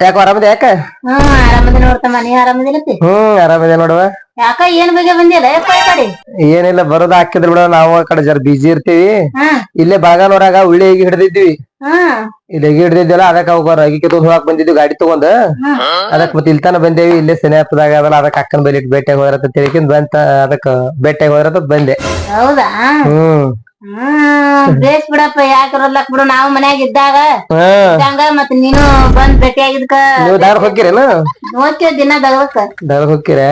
ಯಾಕ ಆರಾಮದ ಯಾಕ? ಹ್ಮ್ ಆರಾಮದಿ ನೋಡ್ತಮ್ಮ ನೀ ಆರಾಮದಿಲ್ಲತಿ ಹ್ಮ್ ಆರಾಮದೆ ನೋಡುವ. ಯಾಕ ಏನ್ ಬಗ್ಗೆ ಬಂದಿಲ್ಲ? ಯಪ್ಪ ಈ ಕಡೆ ಏನಿಲ್ಲ ಬರೋದ ಹಾಕಿದ್ರ ಬಿಡ ನಾವು ಆ ಕಡೆ ಜರ ಬಿಜಿ ಇರ್ತೀವಿ. ಇಲ್ಲೇ ಬಾಗಾನೂರಾಗ ಉಳ್ಳಿ ಹೇಗೆ ಹಿಡ್ದಿದ್ವಿ. ಹಾ. ಇಲ್ಲಿ ಹೇಗೆ ಹಿಡ್ದಿದ್ದೆಲ್ಲ ಅದಕ್ಕ ಅವಾಗ ಅಗಿ ಕಿತ್ತು ಹೋಗಕ್ ಬಂದಿದ್ವಿ ಗಾಡಿ ತಗೊಂಡ್. ಅದಕ್ ಮತ್ತೆ ಇಲ್ತಾನ ಬಂದೇವಿ ಇಲ್ಲೇ ಸೆನೆ ಹತ್ತದಾಗ ಅದಲ್ಲ ಅದಕ್ಕ ಅಕ್ಕನ ಬಲಿ ಭೇಟಿಯಾಗಿ ಹೋದ್ರತ ತಿಳಿಕಿನ್ ಬಂತ ಅದಕ್ಕ ಭೇಟಿಯಾಗಿ ಹೋದ್ರತ ಬಂದೆ. ಹೌದಾ? ಹ್ಮ್. ಹ್ಮ್ ಬೇಸ್ ಬಿಡಪ್ಪ ಯಾಕ ಇರೋದ್ಲಕ್ ಬಿಡು ನಾವು ಮನ್ಯಾಗ ಇದ್ದಾಗ ಇದ್ದಂಗ ಮತ್ ನೀನು ಬಂದ್ ಭೇಟಿ ಆಗಿದ್ಕ ನೀವು ಧಾರವಾಡ ಹೋಗಿರೇನ ನೋಡ್ತೇವ್ ದಿನ ದಗದಕ್ಕ ಧಾರವಾಡ ಹೋಗಿರ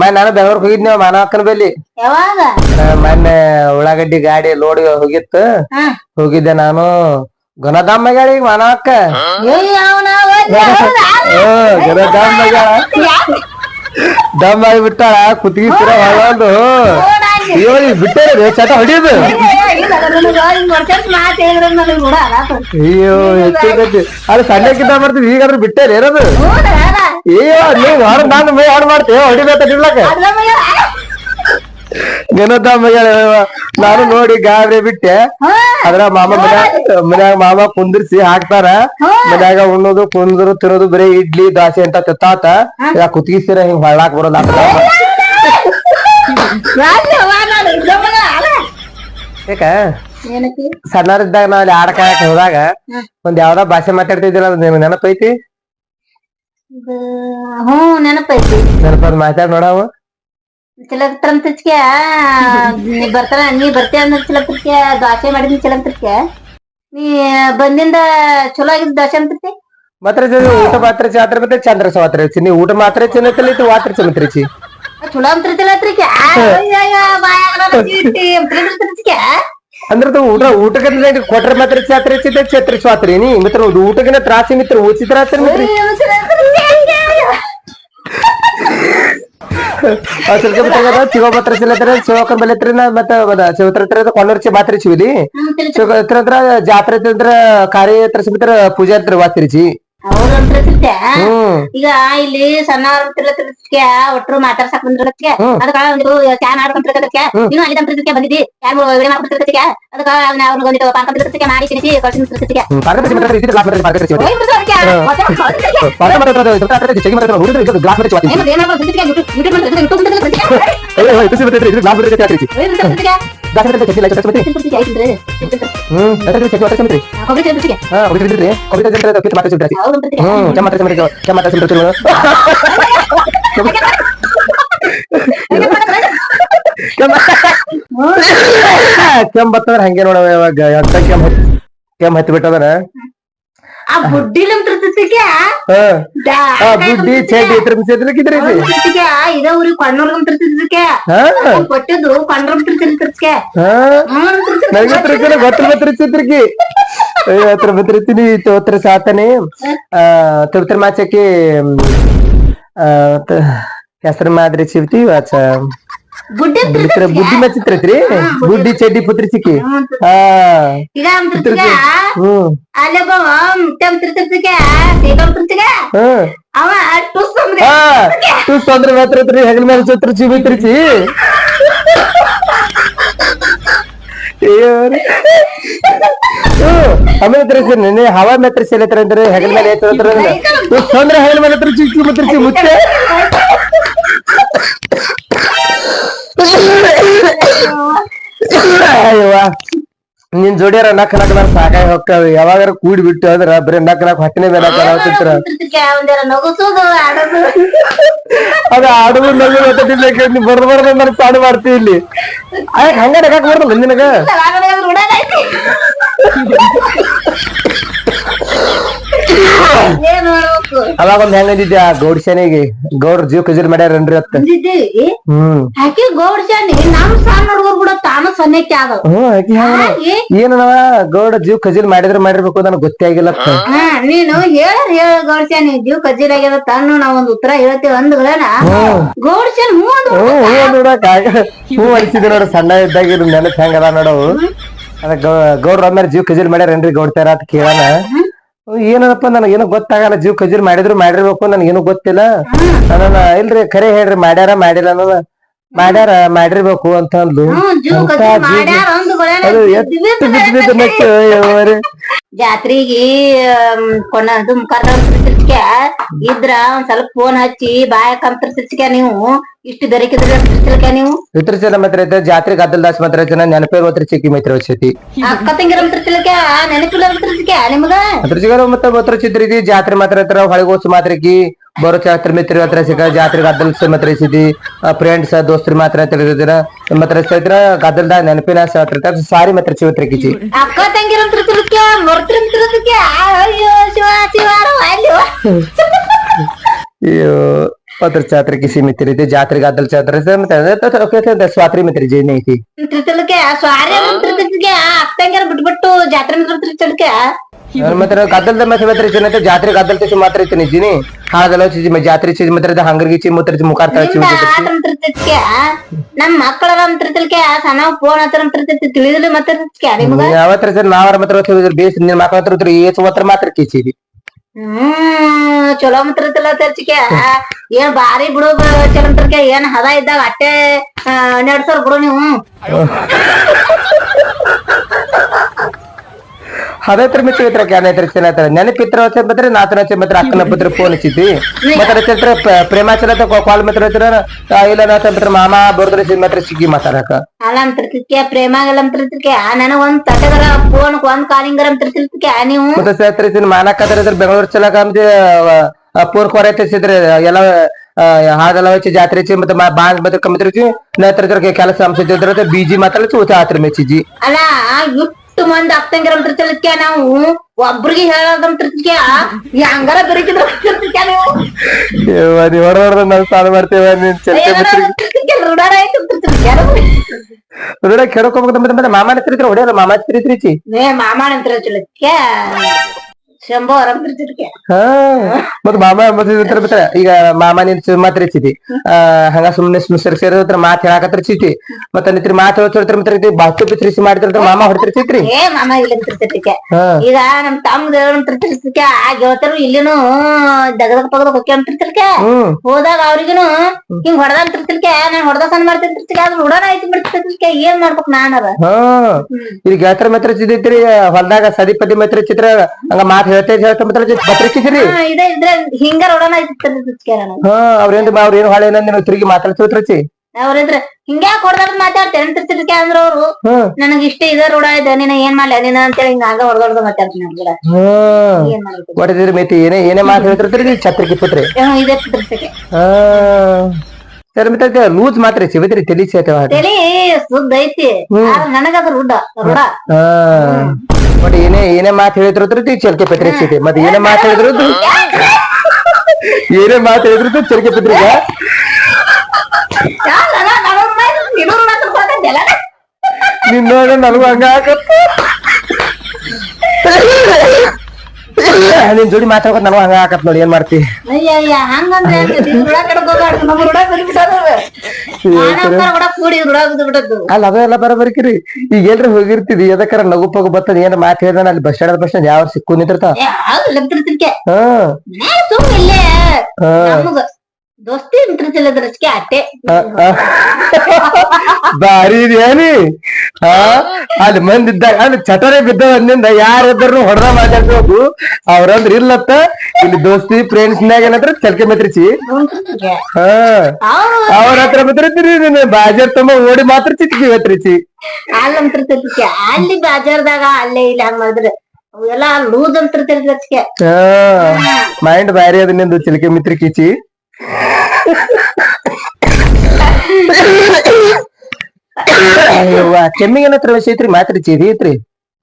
ಮನೆ ನಾನು ಬೆಂಗಳೂರಿಗೆ ಹೋಗಿದ್ನಿ ಮಾನವಕ್ಕನ ಬಲ್ಲಿ. ಯಾವಾಗ? ಮೊನ್ನೆ ಉಳ್ಳಾಗಡ್ಡಿ ಗಾಡಿ ಲೋಡ್ ಹೋಗಿತ್ತು. ಹೋಗಿದ್ದೆ ನಾನು. ಗುಣಧಾಮ ಗಾಡಿ ಮಾನವಕ್ಕ ಮಗ್ಯಾಳ ದಮ್ ಆಗಿ ಬಿಟ್ಟಾಳ ಕುತ್ತಿಗೆ ಪೂರ ಹೊಳಂದು ಅಯ್ಯೋ ಈಗ ಬಿಟ್ಟೇರಿ ಚಟ ಹೊಡಿಯೋದು. ಅಯ್ಯೋ ಅದು ಮಾಡ್ತೀವಿ ಈಗಾದ್ರೂ ಬಿಟ್ಟೇರಿ ಏನದು ಅಯ್ಯೋ ನೀವು ಹೊರ ನಾನು ಮೈ ಹೊರ ಮಾಡ್ತೇವೆ ಹೊಡಿಬೇಕ ನಾನು ನೋಡಿ ಗಾಬರಿ ಬಿಟ್ಟೆ. ಅದ್ರ ಮಾಮ ಮನ್ಯಾಗ ಮನ್ಯಾಗ ಮಾಮ ಕುಂದಿರ್ಸಿ ಹಾಕ್ತಾರ. ಮನ್ಯಾಗ ಉಣ್ಣೋದು ಕುಂದ್ರು ತಿನ್ನೋದು ಬರೀ ಇಡ್ಲಿ ದಾಸೆ ಅಂತ ತಿತ್ತಾತ ಕುತ್ತಿಗೆ ಸೀರೆ ಹಿಂಗ್ ಹೊಳ್ಳಾಕ್ ಬರೋಲ್ಲ ಯಾಕ ಏನಕ್ಕೆ? ಸಣ್ಣರಿದ್ದಾಗ ನಾವ್ ಅಲ್ಲಿ ಆಡ ಕಾಯಕ್ ಹೋದಾಗ ಒಂದ್ ಯಾವ್ದೋ ಭಾಷೆ ಮಾತಾಡ್ತಿದ್ದಿಲ್ಲ ಅದು ನಿಮ್ಗ್ ನೆನಪೈತಿ? ಹ್ಮ್ ನೆನಪೈತಿ ನೆನಪೈತಿ. ನೆನಪದ್ ಮಾತಾಡ್ ನೋಡವು ಚಿಲಕ್ತರಂತಿದ್ಕೆ ನೀ ಬರ್ತಾರ ನೀ ಬರ್ತೀಯ ಅಂದ್ರೆ ಚಿಲಕ್ತಿರ್ಕೆ ದೋಸೆ ಮಾಡಿದ್ನಿ ಚಿಲಕ್ತಿರ್ಕೆ ನೀ ಬಂದಿಂದ ಚಲೋ ಆಗಿದ್ ದೋಸೆ ಅಂತಿರ್ತಿ ಮಾತ್ರ ಊಟ ಮಾತ್ರ ಚಾತ್ರ ಮತ್ತೆ ಚಂದ್ರ ನೀವು ಊಟ ಮಾತ್ರ ಚೆನ್ನತ್ತಲ್ಲ ವಾತ್ರ ಚೆನ್ನತ್ರಿಚಿ ಚಲೋ ಅಂತಿರ್ತಿಲ್ಲ ಅತ್ರಿಕೆ. ಅಂದ್ರೆ ಊಟ ಊಟಕ್ಕೆ ಕೊಟ್ರ ಮಾತ್ರ ಚಾತ್ರ ಛತ್ರ ಸ್ವಾತ್ರಿ. ನೀ ಮಿತ್ರ ಊಟಕಿನ ತ್ರಾಸಿ ಮಿತ್ರ ಉಚಿತ್ರ ಮಿತ್ರ? ಶಿವಪತ್ರ ಚಿಲ್ಲತ್ರ ಶಿವಕನ್ ಬಲಿತ್ರಿ ಮತ್ತ ಶಿವತ್ರ ಹತ್ರ ಕೊಂಡರ್ಚಿ ಮಾತ್ರಿ ಶಿವದಿ ಶಿವತ್ರ ಜಾತ್ರೆ ಹತ್ರ ಕಾರ್ಯ ಹತ್ರ ಸಿಮಿತ್ರ ಪೂಜೆ ಹತ್ರ ವಾತಿರಿಚಿ ಈಗ ಇಲ್ಲಿ ಸಣ್ಣ ತಿರ್ಲತ್ತಿರ್ಕೆ ಒಟ್ರು ಮಾತಾಡ್ಸಕ್ ಬಂದಿರಕ್ಕೆ ಹ್ಮ್. ಅದಕ್ಕ ಒಂದು ಚಾ ಮಾಡ್ಕೊಂತಿರ್ಕಕ್ಕೆ ನೀನು ಅಲ್ಲಿ ತಂತಿರ್ಕೆ ಬಂದಿದ್ದಿ ಯಾರು ವಿಡಿಯೋ ಮಾಡ್ಕೊಂತಿರ್ಕಕ್ಕೆ ಅದಕ್ಕ ಅವ್ನ ಅವ್ನ ಒಂದಿಟ್ಟು ಪಾನ್ಕೊಂತಿರ್ಕಕ್ಕೆ ಮಾಡಿ ತಿನ್ನಿಸಿ ಕಳ್ಸಿರ್ತಿರ್ಕೆ ಪಾರ್ಕ ಸಿಮಿತ್ರ ಇದ್ದಿದ್ದು ಗ್ಲಾಸ್ ಮಾತ್ರ ಪಾರ್ಕ ಸಿಮಿತ್ರ ಹೋಯ್ ಬಿಡ್ತು ಅದಕ್ಕೆ. ಮತ್ತೆ ಅವ್ನ್ ಪಾರ್ಕ ಮಾತ್ರ ಹತ್ರ ಚೆಗಿ ಮಾತ್ರ ಊರಿದ್ರೆ ಗ್ಲಾಸ್ ಮಾತ್ರ ವಾತಿರಿ ಏನ್ ಮಾಡ್ದೆ? ಏನ್ ಮಾಡ್ಬೋದು? ತಿರ್ಕೆ ಯೂಟ್ಯೂಬ್- ಯೂಟ್ಯೂಬ್ ಮಾಡ್ತಿರ್ಕೆ, ಯೂಟ್ಯೂಬ್ ಮಾಡ್ತಿರ್ಕೆ. ಅಯ್ಯೋ ಇದು ಸಿಮಿತ್ರ ಇದು ಗ್ಲಾಸ್ ಮಾತ್ರ ಚಾತ್ರಿಚಿ ಹೋಯ್ ಬಿಡ್ತು ತಿರ್ಕೆ. ಗ್ಲಾಸ್ ಮಾತ್ರ ಚೆಗಿ ಲೈಕ್ ಸಮಿತಿ ತಿರ್ಕೆ ಆಯ್ತು ಅಂದ್ರೆ. ತಿರ್ಕೆ. ಹ್ಮ್ ಹ್ಮ್ ಕೆಮ್ಮ ಮಾತ್ರ ಸಿಮಿತ್ರ ಕೆಮ್ಮ ಮಾತ್ರ ಸಿಮಿತ್ರ ಕೆಂಬತ್ತಂದ್ರ ಹಂಗೆ ನೋಡವ ಇವಾಗ ಎಂತ ಕೆಮ್ಮ ಹತ್ತಿ ಕೆಮ್ಮ ಹತ್ತಿ ಬಿಟ್ಟದನ ಆ ಬುಡ್ಡಿಲ್ ಬುಡ್ಡಿ ಚಡ್ಡಿ ತಿರ್ಕೆ. ಇದ ಊರಿಗೆ ಕಣ್ಣೂರ್ಗಂ ತಿರ್ತಿರ್ಕೆ. ಹಾ ಕೊಟ್ಟಿದ್ದು ಕೊಂಡ್ರಂ ತಿರ್ತಿರ್ಕೆ. ನನಗೆ ತಿರ್ಕಿಲ್ಲ ಚಿತ್ರಕ್ಕೆ ಅಯ್ಯೋ ಹತ್ರ ಬತ್ರಿತೀನಿ ತೋತ್ರ ಸಾತನೆ ಆ ತಿರ್ತರ ಮಾಚಕ್ಕೆ ಹೆಸರು ಮಾದ್ರಿ ಚಿವ್ತಿ ವಾಚ ಬುಡ್ಡಿ ಬಿತ್ರ ಬುಡ್ಡಿ ಮಚ್ಚಿತ್ರೈತ್ರಿ ಬುಡ್ಡಿ ಚಡ್ಡಿ ಪುತ್ರಿ ಸಿಕ್ಕಿ ಹ್ಮ್ ಹಾ. ಈಗ ಅವ್ನ್ ತಿರ್ತಿರ್ಕೆ. ಹ್ಮ್. ಅಲ್ಲೊಬ್ಬ ಮುತ್ಯಂ ತಿರ್ತಿರ್ಕೆ. ಸೀತಂ ತಿರ್ತಿರ್ಕೆ. ಹ್ಮ್ ಅವ ಟುಸ್ ಅಂದ್ರೆ ಹಾ. ತೂ ತೊಂದ್ರೆ ಮಾತ್ರ ಹೆಗಲ ಮೇಲೆ ಸತ್ರ ಚಿಬಿತ್ರಿಚಿ ಅಯ್ಯೋ ರೀ. ಹ್ಮ್. ಆಮೇಲೆ ತಿರ್ಸಿ ನೆನೆ ಹವಾ ಮೆತ್ರ ಸೆಲೆತ್ರ ಅಂದ್ರೆ ಹೆಗಲ ಮೇಲೆ ಏತ್ರ ತೂ ತೊಂದ್ರೆ ಹೆಗಲ ಮೇಲೆ ಹತ್ರ ಚಿಕ್ಕಿ ಮುತ್ರಿಚಿ ಮುಚ್ಚೆ ಅಯ್ಯವ್ವ ನಿನ್ ಜೋಡಿಯಾರ ನಕ್ ನಕ್ ನಕ್ ಸಾಕಾಗಿ ಹೋಗ್ತಾವ. ಯಾವಾಗಾರ ಕೂಡಿ ಬಿಟ್ಟು ಅದ್ರ ಬರೀ ನಕ್ ನಕ್ ಹೊಟ್ಟಿನ ಮೇಲೆ ಹಾಕಿರ ಅದ ಆಡುದು ನಗು ನೀ ಬರ್ದ ಬರ್ದ ನನಗ್ ಪಾಡು ಮಾಡ್ತಿ ಇಲ್ಲಿ. ಆಯ್ತು ಹಂಗ ನಗಾಕ್ ಬರ್ದು ನಿನಗ? ಅವಾಗ ಒಂದ್ ಹೆಂಗಂದಿದ್ದೆ ಆ ಗೌಡ್ ಶಾನಿಗೆ. ಗೌಡ್ರ ಜೀವ ಕಜಲ್ ಮಾಡ್ಯಾರನ್ರಿ ಅತ್ತ ಹ್ಮ್. ಆಕಿ ಗೌಡ್ ಶಾನಿ. ನಮ್ ಸಣ್ಣ ಹುಡುಗರು ಕೂಡ ತಾನು ಸಣ್ಣಕ್ಕೆ ಆದ ಹ್ಮ್ ಆಕಿ ಏನವ ಗೌಡ ಜೀವ ಕಜಲ್ ಮಾಡಿದ್ರೆ ಮಾಡಿರ್ಬೇಕು ನನಗ್ ಗೊತ್ತೇ ಆಗಿಲ್ಲ ಅತ್ತ. ಹಾ ನೀನು ಹೇಳ ಹೇಳ ಗೌಡ್ ಶಾನಿ. ಜೀವ ಕಜ್ಜಿರ ಆಗ್ಯದ ತಾನು ನಾವ್ ಒಂದ್ ಉತ್ತರ ಹೇಳ್ತೇವೆ ಅಂದ್ಗಳೇನ ಹ್ಮ್. ಗೌಡ್ ಶಾನ್ ಹ್ಞೂ ನೋಡಕ್ ಹ್ಞೂ ಅನ್ಸಿದ್ದೆ ನೋಡ ಸಣ್ಣ ಇದ್ದಾಗ ಇದ್ ನೆನಪ್ ಹೆಂಗದ ನೋಡವು ಅದ ಗೌಡ್ರ ಅಂದ್ರ ಜೀವ ಕಜಲ್ ಮಾಡ್ಯಾರೇನ್ರಿ ಗೌಡ್ತಾರ ಅಂತ ಕೇಳಾನ ಏನಪ್ಪ ನನಗೆ ಏನೋ ಗೊತ್ತಾಗಲ್ಲ ಜೀವ ಖಜೂರ್ ಮಾಡಿದ್ರು ಮಾಡಿರ್ಬೇಕು ನನಗೇನು ಗೊತ್ತಿಲ್ಲ. ನಾನು ಇಲ್ರಿ ಖರೆ ಹೇಳ್ರಿ ಮಾಡ್ಯಾರ ಮಾಡಿಲ್ಲ ಅನ್ನೋದ. ಮಾಡ್ಯಾರ ಮಾಡಿರ್ಬೇಕು ಅಂತ ಅಂದ್ಲು. ಅದು ಎತ್ತು ಬಿದ್ದು ಬಿದ್ದು ಜಾತ್ರೆಗೆ ಕೊನ ಅದು ಸಿಚ್ಕ ಇದ್ರ ಒಂದ್ ಸ್ವಲ್ಪ ಫೋನ್ ಹಚ್ಚಿ ಬಾಯ ಅಂತರ್ ಸಿಚ್ಕ ನೀವು? ಇಷ್ಟು ಬೆರಕಿದ್ರ ಸಿಚ್ಚಿಲ್ಕ ನೀವು? ಮಿತ್ರಚನ ಮಾತ್ರ ಐತೆ ಜಾತ್ರೆ ಗದ್ದಲ್ದಾಸ್ ಮಾತ್ರ ಐತೆ ನೆನಪೇ ಮಾತ್ರ ಸಿಕ್ಕಿ ಮಿತ್ರ ಸಿಕ್ಕಿ ಅಕ್ಕ ತಂಗಿರ ಮಂತ್ರ ತಿಳ್ಕ ನೆನಪಿಲ್ಲ ಮಂತ್ರ ಸಿಕ್ಕ ನಿಮಗ? ಅದ್ರ ಸಿಗೋ ಮತ್ತೆ ಮಾತ್ರ ಚಿತ್ರಿದಿ ಜಾತ್ರೆ ಮಾತ್ರ ಹತ್ರ ಹೊಳಗೋಸ್ ಮಾತ್ರಕ್ಕಿ ಬರೋ ಚಾತ್ರ ಮಿತ್ರ ಹತ್ರ ಸಿಕ್ಕ ಜಾತ್ರೆ ಗದ್ದಲ್ಸ್ ಮಾತ್ರ ಸಿದ್ದಿ ಫ್ರೆಂಡ್ಸ್ ದೋಸ್ತರು ಮಾತ್ರ ತಿಳಿದಿದ್ದೀರ ಮಾತ್ರ ಐತ್ರ ಗದ್ದಲ್ದ ನೆನಪಿನ ಹತ್ರ ಸಾರಿ ಮಾತ್ರ ಚಿವತ್ರಕಿಚಿ ಅಕ್ಕ ತಂಗಿರ ತಿರ್ಚಿಲ್ಕ ಮರ್ತ್ರ ತಿರ್ಚಿಕೆ ಅಯ್ಯೋ ಶಿವ ಶಿವ ಅಲ್ಲಿ ಅಯ್ಯೋ ಪತ್ರ ಜಾತ್ರೆಗೆ ಸೀಮಿತ ರೀತಿ ಜಾತ್ರೆ ಗದ್ದಲ್ ಜಾತ್ರೆ ಮತ್ತೆ ಸ್ವಾತ್ರಿ ಮಿತ್ರ ಜೇನಿ ಐತಿ ತಿರ್ಚಿಲ್ಕೆ ಸ್ವಾರಿ ತಿರ್ಚಿಲ್ಕೆ ಅಕ್ಕ ತಂಗಿರ ಬಿಟ್ಬಿಟ್ಟು ಜಾತ್ರೆ ತಿರ್ಚಿಲ್ಕೆ ಮಾತ್ರ ಗದ್ದಲ್ದ ಮತ್ತೆ ಮಾತ್ರ ಐತೆ ಜಾತ್ರೆ ಗದ್ದಲ್ ತಸಿ ಮಾತ್ರ ಐತೆ ನಿಜಿನಿ ಹಾಳದಲ್ಲ ಚೀಜಿ ಜಾತ್ರೆ ಚೀಜಿ ಮಾತ್ರ ಹಂಗರ್ಗಿ ಚಿ ಮಾತ್ರ ಮುಖಾರ್ ತಳ ಚಿ ತಿರ್ತಿರ್ತಿಕೆ ನಮ್ ಮಕ್ಕಳ ತಿರ್ತಿಲ್ಕೆ ಸಣ್ಣ ಫೋನ್ ಹತ್ರ ತಿರ್ತಿರ್ತಿ ತಿಳಿದಿಲ್ಲ ಮತ್ತೆ ತಿರ್ತಿಕೆ ನಿಮ್ಗ ಯಾವತ್ರ ಸರ್ ನಾವರ ಮಾತ್ರ ಬೇಸ್ ನಿನ್ ಮಕ್ಕಳ ಹತ್ರ ಏಸು ಮಾತ್ರ ಮಾತ್ರ ಕಿಚಿದಿ ಹ್ಮ್ ಚಲೋ ಮಾತ್ರತಿಲ್ಲ ತರ್ಚಿಕೆ ಏನ್ ಬಾರಿ ಬಿಡು ಚಲೋ ಚಲಂತ್ರಕ್ಕೆ ಏನ್ ಹದ ಇದ್ದಾಗ ಅಟ್ಟೆ ನೆಡ್ಸೋರ್ ಬಿಡು ನೀವು. ಹದೈತ್ರ ಮಿತ್ರ ಐತ್ರ ಕ್ಯಾನ್ ಐತ್ರ ಚೆನ್ನತ್ರ ನೆನಪಿತ್ರ ವಚನ ಬಂದ್ರೆ ನಾತನ ವಚನ ಬಂದ್ರೆ ಅಕ್ಕನ ಪತ್ರ ಫೋನ್ ಹಚ್ಚಿದ್ವಿ. ಮತ್ತೆ ಚಿತ್ರ ಪ್ರೇಮಾಚಲ ಕಾಲ್ ಮಿತ್ರ ಹಚ್ಚಿರ ಇಲ್ಲ ನಾತನ ಪತ್ರ ಮಾಮ ಬರ್ದ್ರೆ ಸಿನ್ ಮಾತ್ರ ಸಿಕ್ಕಿ ಮಾತಾಡಕ. ಅಲ್ಲ ಅಂತಿರ್ತಿರ್ಕೆ ಪ್ರೇಮಾಗಲ್ಲ ಅಂತಿರ್ತಿರ್ಕೆ ನನಗ ಒಂದ್ ತಟಗರ ಫೋನ್ ಒಂದ್ ಕಾಲಿಂಗರ ಅಂತಿರ್ತಿರ್ಕೆ ನೀವು? ಮತ್ತೆ ಸೇತ್ರ ಸಿನ್ ಬೆಂಗಳೂರು ಚಲಕ ಪೂರ್ ಕೊರೆ ತಿರ್ಸಿದ್ರೆ ಎಲ್ಲ ಹಾಗೆಲ್ಲ ವಚ್ಚಿ ಜಾತ್ರೆ ಮತ್ತೆ ಬಾಂಗ್ ಬದ್ರ ಕಮ್ಮಿ ತಿರ್ಚಿ ನತ್ರ ಕೆಲಸ ಅಂಶ ಬಿಜಿ ಮಾತ್ರ ಜಾತ್ರೆ ಮೆಚ್ಚಿಜಿ ಅಲ್ಲ ಇಟ್ಟು ಮಂದಿ ಅಕ್ಕಂಗಿರ ಅಂತಿರ್ತಿಲ್ಕೆ ನಾವು? ಒಬ್ರಿಗೆ ಹೇಳೋದಂತಿರ್ತಿಕೆ ಹಂಗಾರ ಬೆರಿಕಿದ್ರ ನೀವು? ನೀವ್ ಹೊರ ಹೊರ ನಾವು ಸಾಲ ಮಾಡ್ತೇವೆ ನೀನ್ ಚರ್ಚೆ ರೂಢಾರ ಆಯ್ತು ಅಂತಿರ್ತಿಕೆ ಹೊರಡ ಕೆಡಕೋಬೇಕು ಮತ್ತೆ ಮತ್ತೆ ಹೊಡೆಯಲ್ಲ ಮಾಮ ಮಾಮಾಣ ಅಂತಿರ್ತಿಲ್ಕೆ ಶಂಭೋ ಹಾ ಮತ್ ಮಾಮ ಇದ್ರ ಬಿಟ್ರೆ ಈಗ ಮಾಮ ನಿನ್ ಮಾತ್ರ ಇಚ್ಚಿತಿ ಹಂಗ ಸುಮ್ನೆ ಸುಮ್ನೆ ಸರಿ ಹತ್ರ ಮಾತ್ ಹೇಳಾಕತ್ರ ಚೀತಿ ಮತ್ತೆ ನಿತ್ರಿ ಮಾತ್ ಹೇಳ್ತಿರ್ತಾರ ಮಿತ್ರ ಬಾತು ಬಿತ್ರಿಸಿ ಮಾಡಿದ್ರ ಮಾಮ ಹೊಡ್ತಿರ್ತಿತ್ರಿ ಏ ಮಾಮ ಇಲ್ಲ ಈಗ ನಮ್ ತಮ್ದ ಅಂತಿರ್ತಿಲ್ಕೆ ಆ ಗೆಳತರು ಇಲ್ಲಿನು ದಗದಗ ಪಗದ ಹೊಕ್ಕೆ ಅಂತಿರ್ತಿರ್ಕೆ ಹೋದಾಗ ಅವ್ರಿಗೂನು ಹಿಂಗ್ ಹೊಡೆದ ಅಂತಿರ್ತಿಲ್ಕೆ ನಾನ್ ಹೊಡೆದ ಸಣ್ಣ ಮಾಡ್ತಿರ್ತಿಲ್ಕೆ ಅದ್ರ ಉಡಾನ ಐತಿ ಬಿಡ್ತಿರ್ತಿರ್ಕೆ ಏನ್ ಮಾಡ್ಬೇಕು ನಾನರ ಹಾ. ಇಲ್ಲಿ ಗೆಳತರ ಮಾತ್ರ ಚಿದ್ದಿತ್ರಿ ಹೊಲ್ದಾಗ ಸದಿ ಪದಿ ಮಾತ್ರ ಚಿತ್ರ ಹಂಗ ಮಾತ್ ಹಾ, ಇದೇ ಇದ್ರೆ ಹಿಂಗ ನನಗ ಹಾ ಅವ್ರೇನ್ ಅವ್ರ ಏನ್ ಹೊಳೆ ನೀನು ತಿರುಗಿ ಮಾತಾಡ್ತಿರ್ತಿ ಅವ್ರಿದ್ರ ಹಿಂಗ್ಯಾ ಹೊಡೆದಾಗ ಮಾತಾಡ್ತೇನೆ ಅಂದ್ರ ಅವ್ರು? ಹ್ಮ್ ನನಗ್ ಇಷ್ಟ ಇದ ರೂಢ ಇದೆ ನೀನ ಏನ್ ಮಾಡ್ಲ? ನೀನ ಅಂತೇಳಿ ಹಿಂಗ ಹಂಗ ಹೊಡೆದೊಡ್ದ ಮಾತಾಡ್ತೀನಿ ನನ್ ಕೂಡ. ಹ್ಮ್ ಏನ್ ಮಾಡ್ಬೇಕು? ಹೊಡೆದಿರಿ ಮೇತಿ ಏನೇ ಏನೇ ಮಾತು ಹೇಳ್ತಿರ್ತೀರಿ ಛತ್ರಿಕಿ ಪುತ್ರಿ ಏನೋ ಇದೇ ತಿರ್ತಿಲ್ಕೆ ಹಾ. ಸರಿ ಮತ್ತೆ ಲೂಸ್ ಮಾತ್ರ ಸಿಗತ್ರಿ ತಲಿ ಸೇತ ತಲೆ ಸುದ್ದ ಐತಿ. ಆದ್ರ ನನಗದ ರೂಢ ರೂಢ ಹಾ. ಬಟ್ ಏನೇ ಏನೇ ಮಾತು ಹೇಳಿದ್ರು ಚಲ್ಕೆ ಪತ್ರಿಕೆ ಸಿಟಿ ಮತ್ತೆ ಏನೇ ಮಾತು ಹೇಳಿದ್ರು ಏನೇ ಮಾತು ಹೇಳಿದ್ರು ಚಲಕೆ ಪತ್ರಿಕೆ. ನಿನ್ನ ನನಗೂ ಹಂಗ ನಿನ್ ಜೋಡಿ ಮಾತಾಡ್ಕೊತ ನಾನು ಹಂಗ ಹಾಕತ್ ನೋಡಿ ಏನ್ ಮಾಡ್ತಿ? ಅಯ್ಯ ಅಯ್ಯ ಹಂಗಂದ್ರೆ ಅಲ್ಲ ಅದೆಲ್ಲ ಬರಬರ್ಕಿರಿ ಈಗ ಎಲ್ರಿ ಹೋಗಿರ್ತಿದಿ ಎದಕ್ಕಾರ ನಗು ಪಗು ಬರ್ತದ ಏನ್ ಮಾತು ಹೇಳ್ದ ಅಲ್ಲಿ ಬಸ್ ಸ್ಟ್ಯಾಂಡ್ ಬಸ್ ಸ್ಟ್ಯಾಂಡ್ ಯಾವ ಸಿಕ್ಕು ನಿಂತಿರ್ತಾವ? ಹ್ಮ್ ಹಾ. ದೋಸ್ತಿ ನಿಂತಿರ್ತಿಲ್ಲ ರಚಿಕೆ ಅಟ್ಟೆ ಬಾರಿ ಇದೇನಿ ಹಾ ಅಲ್ಲಿ ಮಂದಿ ಇದ್ದಾಗ ಅಲ್ಲಿ ಚಟರೆ ಬಿದ್ದವ ಅಂದಿಂದ ಯಾರಿದ್ರು ಹೊಡೆದ ಮಾತಾಡ್ಬೋದು ಅವ್ರಂದ್ರ ಇಲ್ಲತ್ತ ಇಲ್ಲಿ ದೋಸ್ತಿ ಫ್ರೆಂಡ್ಸ್ ನಾಗ ಏನಂದ್ರ ಚಲ್ಕೆ ಮೆತ್ರಿಸಿ? ಹಾ. ಅವ್ರು ಹತ್ರ ಮಾತ್ರತಿರಿ ನೀನು? ಬಾಜಾರ್ ತುಂಬ ಓಡಿ ಮಾತ್ರ ಚಿತ್ಕಿ ಮೆತ್ರಿಸಿ. ಅಲ್ಲಿ ಅಂತಿರ್ತಿರ್ತಿಕೆ ಅಲ್ಲಿ ಬಾಜಾರ್ದಾಗ ಅಲ್ಲೇ ಇಲ್ಲಿ ಹಂಗ ಮಾಡಿದ್ರೆ ಅವೆಲ್ಲ ಲೂಸ್ ಅಂತಿರ್ತಿರ್ತಿಕೆ ಹಾ. ಮೈಂಡ್ ಬ್ಯಾರಿ ಅದ ನಿಂದು ಚಿಲ್ಕೆ ಮಿತ್ರಿ ಕಿಚಿ. ಅಯ್ಯವ್ವ ಕೆಮ್ಮಿಗೆ ಏನತ್ರ ವಿಷಯ ಐತ್ರಿ ಮಾತ್ರಿ ಚೀದಿ ಐತ್ರಿ.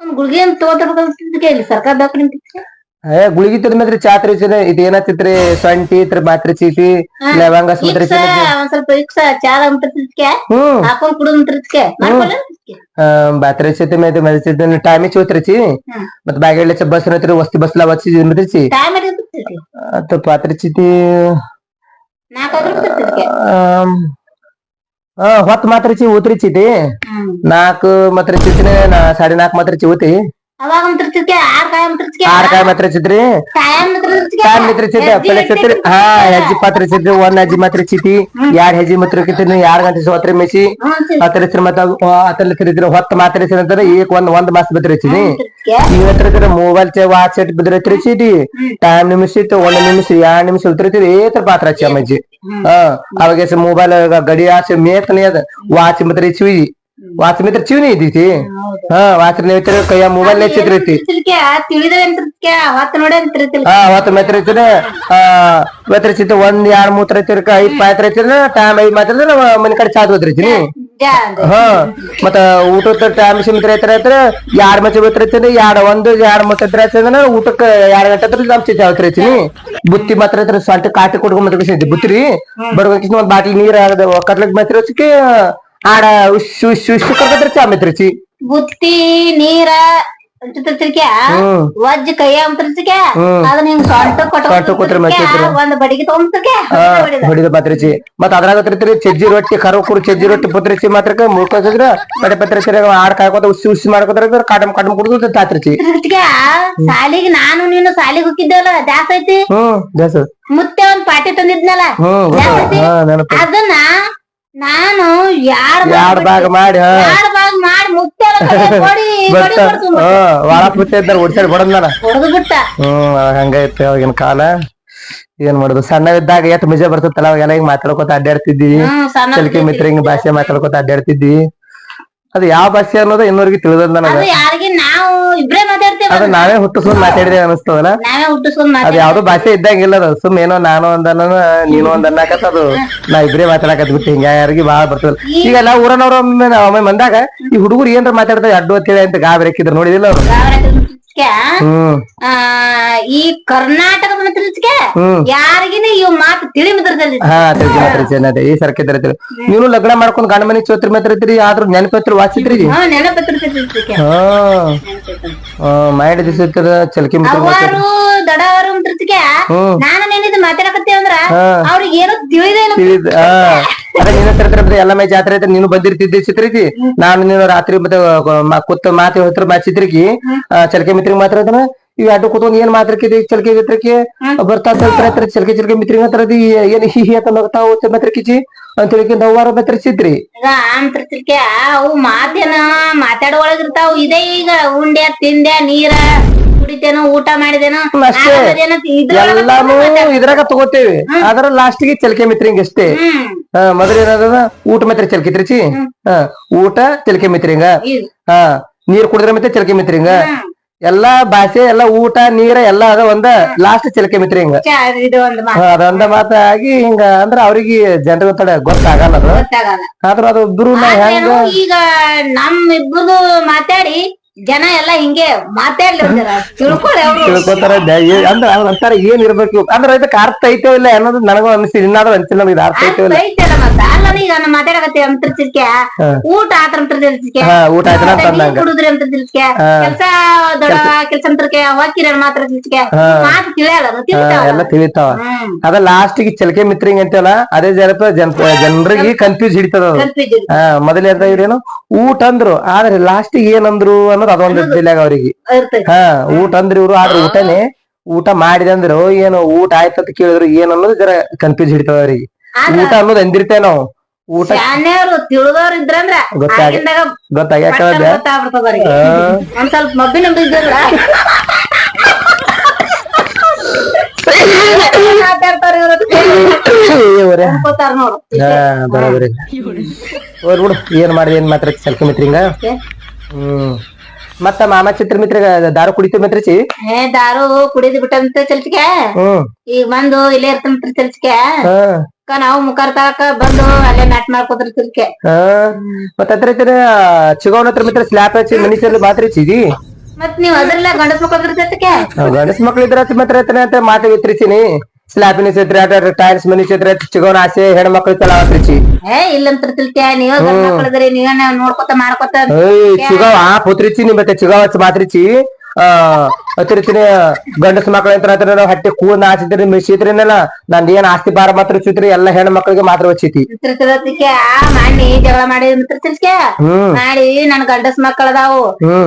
ಗುಳಿಗೆ ಅಂತ ತಗೋತಿರ್ತಿಕೆ ಇಲ್ಲಿ ಸರ್ಕಾರ ನಿಂತಿರ್ತಿಕೆ ಏ ಗುಳಿಗೆ ತಿಂದ ಮಾತ್ರಿ ಚಾತ್ರಿ ಇದು ಏನತ್ತಿತ್ರಿ ಸೊಂಟಿ ಇತ್ರಿ ಮಾತ್ರಿ ಚೀಟಿ ಲವಂಗ ಸುಮತ್ರಿ ಸ್ವಲ್ಪ ಇಕ್ಸ ಚಾರ ಅಂತಿರ್ತಿಕೆ ಹ್ಮ್. ಹಾಕೊಂಡ್ ಕುಡಿದ್ ಅಂತಿರ್ತಿಕೆ ಮಾಡ್ಕೊಳ್ಳಿ ಬಾತ್ರಿ ಚೀತಿ ಮೇಲೆ ಮರಿಸಿದ ಟೈಮಿ ಚೂತ್ರಿಚಿ. ಮತ್ ಬ್ಯಾಗೆಲ್ಲ ಬಸ್ ನತ್ರಿ ವಸ್ತಿ ಬಸ್ಲ ವಚ್ಚಿ ಮಿದ್ರಿಚಿ ಅತ್ತ ಪಾತ್ರಿ ಚೀಟಿ ಹೊತ್ ಮಾತ್ರ ಊತ್ರಿಚಿತಿ ನಾಲ್ಕು ಮಾತ್ರ ಚೀಟಿನ ನಾ ಸಾಡೆ ನಾಲ್ಕು ಮಾತ್ರ ಚಿ ಊತಿ. ಅವಾಗ ಮುತ್ತಿರ್ತಿದ್ಕೆ ಆರ್ ಕಾಯ ಮುತ್ತಿರ್ತಿದ್ಕೆ ಆರ್ ಕಾಯಿ ಮಾತ್ರ ಚಿತ್ರಿ ಕಾಯಂ ಮುತ್ತಿರ್ತಿದ್ಕೆ ಕಾಯಿ ಪೆಲೆ ಹಚ್ಚಿದ್ರಿ ಹಾ ಹೆಜ್ಜಿ ಪಾತ್ರ ಹಚ್ಚಿದ್ರಿ ಒಂದ್ ಹೆಜ್ಜಿ ಮಾತ್ರ ಚಿತಿ ಯಾರ್ ಹೆಜ್ಜಿ ಮಾತ್ರ ಹಚ್ಚಿದ್ರಿ ಯಾರ್ ಗಂಟೆ ಸೋತ್ರಿ ಮೆಸಿ. ಹತ್ತರ ಹೆಸರು ಮತ್ತ ಹತ್ತಲ್ಲಿ ತಿರಿದ್ರಿ ಹೊತ್ತು ಮಾತ್ರ ಅಂತಾರೆ ಈಗ ಒಂದ್ ಒಂದ್ ಮಾಸ ಬಿದ್ರಿ ಹಚ್ಚಿನಿ ಈಗ ಹತ್ರ ಮೊಬೈಲ್ ಚೆ ವಾಚ್ ಸೆಟ್ ಬಿದ್ರಿ ಚಿಟಿ ಟೈಮ್ ನಿಮಿಷ ಇತ್ತು ಒಂದ್ ನಿಮಿಷ ಎರಡ್ ನಿಮಿಷ ಉತ್ತರಿತೀರಿ ಏತ್ರ ಪಾತ್ರ ಹಚ್ಚಿ ಅಮ್ಮಜ್ಜಿ ಹಾ ಅವಾಗ ಮೊಬೈಲ್ ಗಡಿ ಆಸೆ ಮೇತನೇ ಅದ ವಾಚ್ ಮಾತ್ರ ಚಿವಿ ವಾಚ್ ಮಿತ್ರ ಚೀವನಿ ಇದ್ದೀತಿ? ಹಾ ವಾಚ್ ಮಿತ್ರ ಕೈಯ ಮೊಬೈಲ್ ಹೆಚ್ಚಿದ್ರೈತಿ ಹಾ ಅವತ್ತು ಮೆತ್ರ ಐತಿನ ಮೆತ್ರ ಐತಿ ಒಂದ್ ಎರಡ್ ಮೂತ್ರ ಐತಿರ್ಕ ಐದ್ ಪಾತ್ರ ಐತಿನ ಟೈಮ್ ಐದ್ ಮಾತ್ರ ಮನೆ ಕಡೆ ಚಾದ್ ಹೋದ್ರೈತಿನಿ ಹಾ ಮತ್ತ ಊಟದ ಟೈಮ್ ಮಿತ್ರ ಐತರ ಐತ್ರ ಎರಡ್ ಮಚ್ಚ ಮಿತ್ರ ಐತಿನಿ ಎರಡ್ ಒಂದು ಎರಡ್ ಮೂತ್ರ ಐತ್ರ ಐತಿನ ಊಟಕ್ಕ ಎರಡ್ ಗಂಟೆ ಹತ್ರ ನಮ್ ಚಿತ್ತ ಯಾವತ್ರ ಐತಿನಿ ಬುತ್ತಿ ಮಾತ್ರ ಐತ್ರ ಸ್ವಲ್ಪ ಕಾಟಿ ಕೊಡ್ಕೊಂಡ್ ಮತ್ತೆ ಬುತ್ತಿರಿ ಬಡ್ಕೊಂಡ್ ಒಂದ್ ಬಾಟ್ಲಿ ನೀರ್ ಕಟ್ಲಕ್ ಮಾತ್ರ ಹಚ್ಚಿಕೆ ಆಡ ಉಶ್ ಉಶ್ ಉಶ್ ಮೆತ್ರಚಿ ಬುತ್ತಿ ನೀರ ಅಂತಿರ್ತಿರ್ಕೆ ಹ್ಮ್. ವಜ್ಜ ಕೈಯ ಹ್ಮ್. ಅದನ್ನ ಹಿಂಗ್ ಸೊಂಟ ಸೊಂಟ ಕೊಟ್ರೆ ಮೆತ್ತಿದ್ರು. ಒಂದ್ ಬಡಿಗೆ ತಗೊಂಡ್ತಿರ್ಕೆ ಆ, ಹೊಡಿದ ಪತ್ರಿಚಿ ಮತ್ತ ಅದ್ರಾಗ ಚಜ್ಜಿ ರೊಟ್ಟಿ ಕರು ಕುರು ಚಜ್ಜಿ ರೊಟ್ಟಿ ಪತ್ರಿಸಿ ಮಾತ್ರ ಮುಳ್ಕೋತಿದ್ರ ಪಡೆ ಪತ್ರಿಚಿ ಆಡ್ ಕಾಯ್ಕೋತ ಉಸಿ ಉಸಿ ಮಾಡ್ಕೋತಾರ ಕಾಟಮ್ ಕಾಟಮ್ ಕುಡ್ದು ತಾತ್ರಿಚಿ ಸಾಲಿಗೆ ನಾನು ನೀನು ಸಾಲಿಗೆ ಹೋಗಿದ್ದೇವಲ್ಲ ದಾಸ ಐತಿ? ಹ್ಮ್ ಜಾಸ ಮುತ್ತೆ ಒಂದ್ ಪಾಟಿ ತಂದಿದ್ನಲ್ಲ? ಅದನ್ನ ನಾನು ಯಾರ ಭಾಗ ಮಾಡಿ ಯಾರ್ ಭಾಗ ಮಾಡಿ ಮುತ್ತೆ ಕೊಡಿ ಗೊತ್ತ ಹಾ ಒಳ ಪುತ್ತೆ ಇದ್ದಾರ ಓಡ್ಸಾಡಿ ಬಡದ್ ನಾನು. ಹೊಡೆದು ಬಿಟ್ಟ. ಹ್ಮ್ ಅವಾಗಿನ ಕಾಲ. ಏನ್ ಮಾಡುದು? ಸಣ್ಣವಿದ್ದಾಗ ಎಷ್ಟ್ ಮಜಾ ಬರ್ತಿತ್ತಲ್ಲ ಅವಾಗೆಲ್ಲ ಹಿಂಗ್ ಮಾತಾಡ್ಕೊತ ಅಡ್ಡಾಡ್ತಿದ್ವಿ ಸಣ್ಣ ಚಲಿಕೆ ಮಿತ್ರ ಹಿಂಗ್ ಭಾಷೆ ಮಾತಾಡ್ಕೊತ ಅಡ್ಡಾಡ್ತಿದ್ವಿ ಅದು ಯಾವ ಭಾಷೆ ಅನ್ನೋದು ಇನ್ನೂರಿಗೆ ತಿಳಿದದ್ ನನಗ ಅದು ಯಾರಿಗೆ ನಾವು ಇಬ್ರೇ ಮಾತಾಡ್ತೇವೆ ಅದು ನಾವೇ ಹುಟ್ಟಿಸ್ಕೊಂಡ್ ಮಾತಾಡಿದೆ ಅನಿಸ್ತದಲ್ಲ? ನಾವೇ ಹುಟ್ಟಿಸ್ಕೊಂಡ್ ಅದ್ ಯಾವ್ದು ಭಾಷೆ ಇದ್ದಂಗಿಲ್ಲ ಅದು. ಸುಮ್ ಏನೋ ನಾನು ಒಂದನ್ನ ನೀನು ಒಂದ್ ಅನ್ನಕತ್ತ ಅದು. ನಾ ಇಬ್ರೇ ಮಾತಾಡಕತ್ ಬಿಟ್ಟು ಹಿಂಗ ಯಾರಿಗೆ ಬಾಳ ಬರ್ತದ ಈಗ ಎಲ್ಲ ಊರನವ್ರ ಒಮ್ಮೆ ಬಂದಾಗ ಈ ಹುಡುಗರು ಏನ್ರ ಮಾತಾಡ್ತಾರೆ ಅಡ್ಡು ಅಂತೇಳಿ ಅಂತ ಗಾಬರಿ ಹಾಕಿದ್ರು ನೋಡಿದಿಲ್ಲ ಅವ್ರು? ಹ್ಮ್. ಆ ಈ ಕರ್ನಾಟಕದ ಮಾತ್ರಕ್ಕೆ ಯಾರಿಗಿನ ಇವ್ ಮಾತು ತಿಳಿ ಮುದ್ರದಲ್ಲಿ ಹಾ ಮಾತ್ರ ಈ ಸರ್ಕೆ ತರತೀರಿ ನೀವು ಲಗ್ನ ಮಾಡ್ಕೊಂಡ್ ಗಂಡ ಮನೆ ಚೋತ್ರಿ ಮಾತ್ರ ಆದ್ರೂ ನೆನಪತ್ರ ವಾಚಿತ್ರಿ ಹಾ ನೆನಪತ್ರ ಹಾ. ಮಾಡಿ ದಿವಸ ಚಲ್ಕಿ ಅವರು ದಡವರು ಅಂತಿರ್ತಿಕೆ ನಾನು ನೆನಿದ್ ಮಾತಾಡಕತ್ತೇವ ಅಂದ್ರ ಅವ್ರಿಗೆ ಏನೋ ತಿಳಿದೇ ಇಲ್ಲ ಅದೇ ನಿನ್ನ ಹತ್ರ ಎಲ್ಲ ಮೈ ಜಾತ್ರೆ ಐತೆ ನೀನು ಬಂದಿರ್ತಿದ್ದಿ ಚಿತ್ರಿಕಿ. ನಾನು ನೀನು ರಾತ್ರಿ ಮತ್ತೆ ಕುತ್ತ ಕೂತ್ ಮಾತಿ ಹೊತ್ರ ಮಾ ಚಿತ್ರಿಕಿ. ಚಲಕೆ ಮಿತ್ರಿಗೆ ಮಾತ್ರ ಅದನ್ನ ಇವ್ ಆಟೋ ಕೂತ್ಕೊಂಡ್ ಏನ್ ಮಾತ್ರಕ್ಕಿದೆ ಚಲಕೆ ಮಿತ್ರಕ್ಕೆ ಬರ್ತಾ ಹತ್ರ ಚಲಕೆ ಚಲಕೆ ಮಿತ್ರ ಹತ್ರ ಏನ್ ಹಿ ಹಿ ಅಂತ ನಗ್ತಾವು ಮಿತ್ರಕಿಚಿ? ಅಂತ ಹೇಳಿ ನವ್ವಾರ ಮಾತಾಡ್ಸಿದ್ರಿ ಚಿತ್ರಿ ಈಗ ಅಂತಿರ್ತಿಕೆ ಅವು ಮಾತೇನ ಮಾತಾಡೋ ಒಳಗಿರ್ತಾವ ಇದೇ ಈಗ ಉಂಡೆ ತಿಂದೆ ನೀರ ಕುಡಿತೇನೋ ಊಟ ಮಾಡಿದೇನೋ ಎಲ್ಲಾನು ಇದ್ರಾಗ ತಗೋತೇವಿ. ಆದ್ರ ಲಾಸ್ಟಿಗೆ ಚಲ್ಕೆ ಮಿತ್ರಿಂಗ್ ಅಷ್ಟೇ ಮೊದಲ ಏನದ ಊಟ ಮಾತ್ರ ಚಲಕಿತ್ರಿ ತ್ರಿಚಿ? ಹಾ ಊಟ ಚಲಕೆ ಮಿತ್ರಿಂಗ. ಹಾ ನೀರ್ ಕುಡಿದ್ರೆ ಮತ್ತೆ ಚಲಕೆ ಮಿತ್ರಿಂಗ. ಎಲ್ಲಾ ಭಾಷೆ ಎಲ್ಲಾ ಊಟ ನೀರ ಎಲ್ಲಾ ಅದ ಒಂದ ಲಾಸ್ಟ್ ಚಿಲಕೆ ಮಿತ್ರ ಹಿಂಗ. ಚಾ ಇದು ಒಂದು ಮಾತು. ಹಾ, ಅದೊಂದ ಮಾತ ಆಗಿ ಹಿಂಗ ಅಂದ್ರ ಅವ್ರಿಗೆ ಜನರಿಗೆ ತಡ ಗೊತ್ತಾಗಲ್ಲ ಅದು. ಗೊತ್ತಾಗಲ್ಲ. ಆದ್ರ ಅದು ಇಬ್ರು ಹೆಂಗ ಈಗ ನಮ್ ಇಬ್ಬರದು ಮಾತಾಡಿ ಜನ ಎಲ್ಲಾ ಹಿಂಗೆ ಮಾತಾಡ್ಲಿ. ತಿಳ್ಕೊಳ್ಳಿ ಅವ್ರು. ತಿಳ್ಕೊತಾರ ದ- ಏ- ಅಂದ್ರ ಅವ್ರ ಅಂತಾರ ಏನ್ ಇರ್ಬೇಕು? ಅಂದ್ರ ಇದಕ್ಕೆ ಅರ್ಥ ಐತೋ ಇಲ್ಲ ಅನ್ನೋದು ನನಗೂ ಅನಿಸ್ತಿದೆ ಇನ್ನಾದ್ರೂ ಅನ್ಸಿಲ್ಲ ನಮ್ಗೆ ಇದು ಅರ್ಥ ಐತೋ ಇಲ್ಲ. ಐತಲ್ಲ. ಮತ್ತ ಅಲ್ಲ ಈಗ ನಾನು ಮಾತಾಡಕತ್ತಿ ಅಂತಿರ್ತಿರ್ಕೆ ಹಾ. ಊಟ ಆತರ ಹಾ ಅಂತ ಅಂದಂಗ ಕುಡುದ್ರಿ ಅಂತಿರ್ತಿರ್ಕೆ ಹಾ. ಕೆಲ್ಸ ದೊಡ್ಡ ಕೆಲ್ಸ ಅಂತಿರ್ಕೆ ಹೋಗಿರ ಮಾತ್ರ ತಿರ್ಕೆ ಹಾ. ಮಾತು ತಿಳಿಯಲ್ಲ ಅದು ಹಾ, ಎಲ್ಲ ತಿಳಿತಾವ. ಹ್ಮ್. ಅದ ಲಾಸ್ಟಿಗೆ ಚಲಕೆ ಮಿತ್ರಿಂಗ್ ಅಂತಲ್ಲ ಅದೇ ಜನಪ ಜನ ಜನರಿಗೆ ಕನ್ಫ್ಯೂಸ್ ಹಿಡಿತದ ಅದು. ಕನ್ಫ್ಯೂಸ್ ಹಾ ಮೊದಲೇ ಅಂತ ಇವ್ರೇನು ಊಟ ಅಂದ್ರು ಆದ್ರೆ ಲಾಸ್ಟ್ ಏನಂದ್ರು ಅನ್ನೋದು ಅದೊಂದು ಅವ್ರಿಗೆ. ಇರ್ತೈತಿ. ಹಾ ಊಟ ಅಂದ್ರ ಇವ್ರು ಆದ್ರೆ ಊಟನೇ ಊಟ ಮಾಡಿದಂದ್ರು ಏನು ಊಟ ಆಯ್ತಂತ ಕೇಳಿದ್ರು ಏನ್ ಅನ್ನೋದು ಜರ ಕನ್ಫ್ಯೂಸ್ ಹಿಡಿತದ ಅವ್ರಿಗೆ. ಊಟ ಅನ್ನೋದು ಎಂದಿರ್ತೇವೆ ನಾವು? ಊಟ ಶಾನ್ಯವ್ರು ತಿಳಿದವ್ರು ಇದ್ರಂದ್ರ ಆಗಿಂದಾಗ ಗೊತ್ತಾಗ್ಬಿಡ್ತದ ಅವ್ರಿಗೆ ಒಂದ್ ಸ್ವಲ್ಪ ಮಬ್ಬಿನ ಬಿದ್ದಿದ್ರ ಮಾತಾಡ್ತಾರ ಇವ್ರು ನೋಡು. ಹಾ ಬಿಡು ಏನ್ ಮಾಡ್ರಿ ಏನ್ ಮಾತ್ರ ಸೆಲ್ಫಿ ಮಿತ್ರಿಂಗ ಹ್ಮ್. ಮತ್ತ ಮಾಮ ಚಿತ್ರ ಮಿತ್ರ ದಾರು ಕುಡಿತೀವಿ ಮಿತ್ರಚಿ ಏ ದಾರು ಕುಡಿದ್ ಬಿಟ್ಟಂತ ಚಲ್ಸಿಕೆ ಹ್ಮ್. ಈಗ ಬಂದು ಇಲ್ಲೇ ಇರ್ತಂತ ಚಲ್ಸಿಕೆ ಹಾ. ಅಕ್ಕ ನಾವು ಮುಖಾರ್ ತಳಕ ಬಂದು ಅಲ್ಲೇ ನಾಟ್ ಮಾಡ್ಕೋದ್ರ ಚಲ್ಕೆ ಹಾ. ಮತ್ತ ಹತ್ರ ಹತ್ರ ಹತ್ರ ಮಿತ್ರ ಸ್ಲ್ಯಾಪ್ ಹಚ್ಚಿ ಮನಿ ಚಲ್ ಮಾತ್ರ ಚಿದಿ ಮತ್ ನೀವ್ ಅದ್ರಲ್ಲ ಗಂಡಸ್ ಚಲ್ಸಿಕೆ ಗಂಡಸ್ ಮಕ್ಳು ಇದ್ರ ಮಾತ್ರ ಹತ್ರ ವಿತ್ರಿಸಿನಿ ಸ್ಲ್ಯಾಪಿನ ಚಿತ್ರ ಟೈಲ್ಸ್ ಮನಿ ಚಿತ್ರ ಚಿಗೋನ ಆಸೆ ಹೆಣ್ಮಕ್ಳು ತಲ ತ್ರಿಚಿ ಏ ಇಲ್ಲಂತ್ರ ತಿಳ್ತೀಯ ನೀವ ಗಂಡ ಮಕ್ಕಳದ್ರಿ ನೀವೇನ ನೋಡ್ಕೊತ ಮಾಡ್ಕೊತ ಏಯ್ ಚಿಗಾವ್ ಪುತ್ರಿಚಿ ನಿ ಮತ್ತೆ ಚಿಗಾವ್ ಮಾತ್ರಿಚಿ. ಆ ಗಂಡಸ ಮಕ್ಳ ಅಂತ ಹಟ್ಟಿ ಕೂದ್ ನಾಚಿದ್ರಿ ಮಿಸಿದ್ರಿನಲ್ಲ ನಂದ್ ಏನ್ ಆಸ್ತಿ ಬಾರ ಮಾತ್ರ ಚಿತ್ರಿ ಎಲ್ಲಾ ಹೆಣ್ಣು ಮಕ್ಳಿಗೆ ಮಾತ್ರ ಮಿತ್ರತಿರತಿಕೆ ಮಾಡಿ ಜಗಳ ಮಾಡಿ ಹ್ಮ್. ಮಾಡಿ ನನ್ ಗಂಡಸ ಮಕ್ಕಳದಾವು ಅದಾವು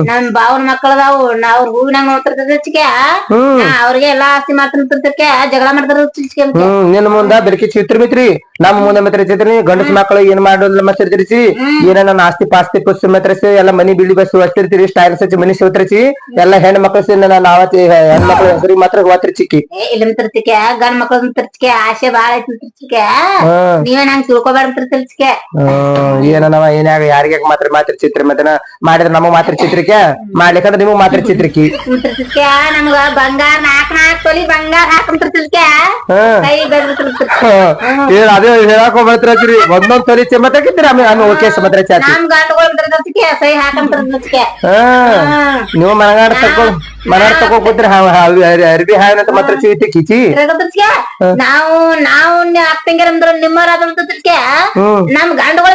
ನನ್ ಬಾವನ ಮಕ್ಕಳದಾವು ನಾ ಅವ್ರ ಹೂವಿನಾಗ ನೋಡ್ತಿರ್ತಿರ್ಚಿಕೆ ಅವ್ರಿಗೆ ಎಲ್ಲಾ ಆಸ್ತಿ ಮಾತ್ರ ಜಗಳ ಮಾಡ್ತಾರ ನಿನ್ ಮುಂದ ಬೆಳಕಿ ಚಿತ್ರ ಮಿತ್ರಿ. ನಮ್ಮ ಮುಂದೆ ಮಿತ್ರ ಚಿತ್ರಿ ಗಂಡಸ ಮಕ್ಳು ಏನ್ ಮಾಡೋದಿಲ್ಲ ಮತ್ತೆ ಇರ್ತೈತಿ ಏನೇನ ನಾಸ್ತಿ ಆಸ್ತಿ ಪಾಸ್ತಿ ಪುಸ್ತು ಮತ್ತೆ ಎಲ್ಲ ಮನಿ ಬಿಳಿ ಬಸ್ ಒತ್ತಿರ್ತೀರಿ ಸ್ಟೈಲ್ ಸಚಿ ಮನಿ ಸೋತ್ರಸಿ ಎಲ್ಲ ಹೆಣ್ಣು ಮಕ್ಕಳು ಸಿ ನನ್ನ ಹೆಣ್ಣು ಹೆಣ್ಮಕ್ಳು ಹೆಸರಿ ಮಾತ್ರ ಹೋತ್ರಿ ಚಿಕ್ಕಿ ಮಿತ್ರತಿಕೆ ಗಂಡ ಮಕ್ಳ ಮಿತ್ರಚಿಕೆ ಆಸೆ ಬಾಳ ಐತಿ ನೀವೇ ನಂಗ್ ಮಿತ್ರತಿರ್ಚಿಕೆ ಹ್ಮ್ ಏನನವ ಏನಾಗ ಯಾರಿಗ ಮಾತ್ರ ಮಾತ್ರ ಚಿತ್ರ ಮತ್ತೆ ಮಾಡಿದ್ರೆ ನಮಗ್ ಮಾತ್ರ ಚಿತ್ರಿಕೆ ಮಾಡ್ಲಿಕ್ಕಂದ್ರೆ ನಿಮಗ್ ಮಾತ್ರ ಚಿತ್ರಿಕೆ ನಮ್ಗ ಬಂಗಾರ ನಾಕ್ ನಾಕ್ ತೊಲಿ ಬಂಗಾರ ಹಾಕ್ ಮಿತ್ರತಿರ್ಕೆ ಹ್ಮ್ ಕೈ ಏನ್ ಅದೇ ಹೇಳಕ್ ಹೋಗ್ಬರ್ತೀರಿ ಒಂದೊಂದ್ ತೊಲಿ ಚೆಮ್ಮತ್ತಾಕಿದ್ರಿ ಆಮೇಲೆ ಆಮೇಲೆ ಓಕೆ ಸಮತ್ರ ಚಾತಿ ನಮ್ ಗಂಡುಗಳು ಮಿತ್ರತಿರ್ಕೆ ಹಾಕಂತ ಹ್ಮ್ ನೀವು ಮನಗಾಡ ತಕೊ ಮನಗಾಡ ಹವ ಅರ್ಬಿ ಹಾವಿನಂತ ಮಾತ್ರ ಚೀತಿ ಕಿಚಿ. ನಾವು ನಾವು ಅಕ್ಕಂಗಿರ ಅಂದ್ರ ನಿಮ್ಮರ ಹ್ಮ್ ನಮ್ ಗಂಡಗಳ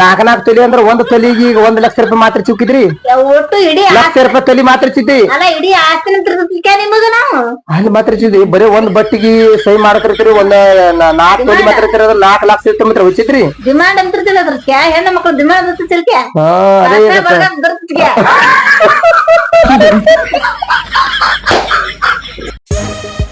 ನಾಲ್ಕ ನಾಲ್ಕು ತೊಲಿ ಅಂದ್ರ ಒಂದ್ ತೊಲಿಗೆ ಈಗ ಒಂದ್ ಲಕ್ಷ ರೂಪಾಯಿ ಮಾತ್ರ ಚುಕ್ಕಿದ್ರಿ. ಒಟ್ಟು ಇಡೀ ಲಕ್ಷ ರೂಪಾಯಿ ತೊಲಿ ಮಾತ್ರ ಚಿತ್ತಿ ಅಲ್ಲ ಇಡೀ ಆಸ್ತಿ ನಿಮ್ಮದು ನಾವು? ಅಲ್ಲಿ ಮಾತ್ರ ಚಿದ್ದಿ ಬರೀ ಒಂದ್ ಬಟ್ಟಿಗೆ ಸಹಿ ಮಾಡಕರ್ತೀರಿ ಒಂದ್ ನಾಲ್ಕು ತೊಲಿ ಮಾತ್ರ ಇರ್ತೀರ ನಾಲ್ಕು ಲಕ್ಷ ಇತ್ತು ಮಾತ್ರ ಉಚಿತ್ರಿ. ಡಿಮಾಂಡ್ ಮಿತ್ರತಿರ್ಕೆ ಹೆಣ್ಣು ಮಕ್ಕಳು ಡಿಮಾಂಡ್ ಮಿತ್ರತಿರ್ಕೆ ಹಾ ಅದೇ ハハハハ!